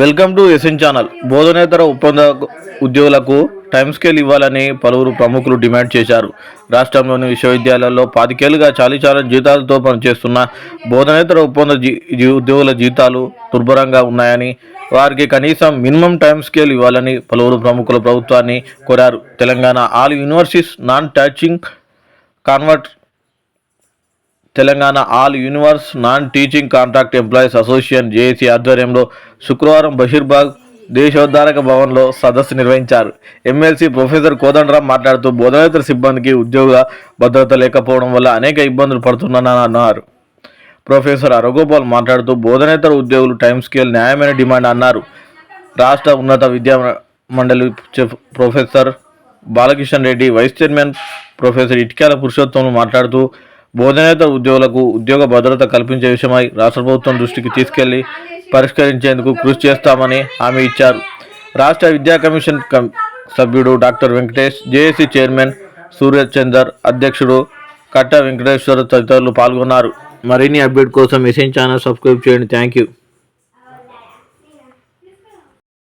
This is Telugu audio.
Welcome to SN channel. బోధనేతర ఒప్పంద ఉద్యోగులకు టైం స్కేల్ ఇవ్వాలని పలువురు ప్రముఖులు డిమాండ్ చేశారు. రాష్ట్రంలోని విశ్వవిద్యాలయాల్లో పాతికేళ్ళుగా చాలీచాలని జీతాలతో పనిచేస్తున్న బోధనేతర ఒప్పంద జీ ఉద్యోగుల జీతాలు దుర్భరంగా ఉన్నాయని వారికి కనీసం మినిమం టైం స్కేల్ ఇవ్వాలని పలువురు ప్రముఖులు ప్రభుత్వాన్ని కోరారు. Telangana all universities non touching convert Telangana all universe non teaching contract employees association JAC ఆధ్వర్యంలో శుక్రవారం బషీర్బాగ్ దేశోద్ధారక భవన్లో సదస్సు నిర్వహించారు. ఎమ్మెల్సీ ప్రొఫెసర్ కోదండరాం మాట్లాడుతూ బోధనేతర సిబ్బందికి ఉద్యోగ భద్రత లేకపోవడం వల్ల అనేక ఇబ్బందులు పడుతున్నానని అన్నారు. ప్రొఫెసర్ అరగోపాల్ మాట్లాడుతూ బోధనేతర ఉద్యోగులు టైం స్కేల్ న్యాయమైన డిమాండ్ అన్నారు. రాష్ట్ర ఉన్నత విద్యా మండలి professor Balakishan Reddy vice chairman professor Itikala పురుషోత్తములు మాట్లాడుతూ బోధనేతర ఉద్యోగులకు ఉద్యోగ భద్రత కల్పించే విషయమై రాష్ట్ర ప్రభుత్వం దృష్టికి తీసుకెళ్ళి పరిష్కరించేందుకు కృషి చేస్తామని హామీ ఇచ్చారు. రాష్ట్ర విద్యా కమిషన్ సభ్యుడు doctor Venkatesh JAC chairman Suryachander అధ్యక్షుడు కట్ట వెంకటేశ్వర తదితరులు పాల్గొన్నారు. మరిన్ని అప్డేట్ కోసం మెసేజ్ ఛానల్ సబ్స్క్రైబ్ చేయండి. Thank you.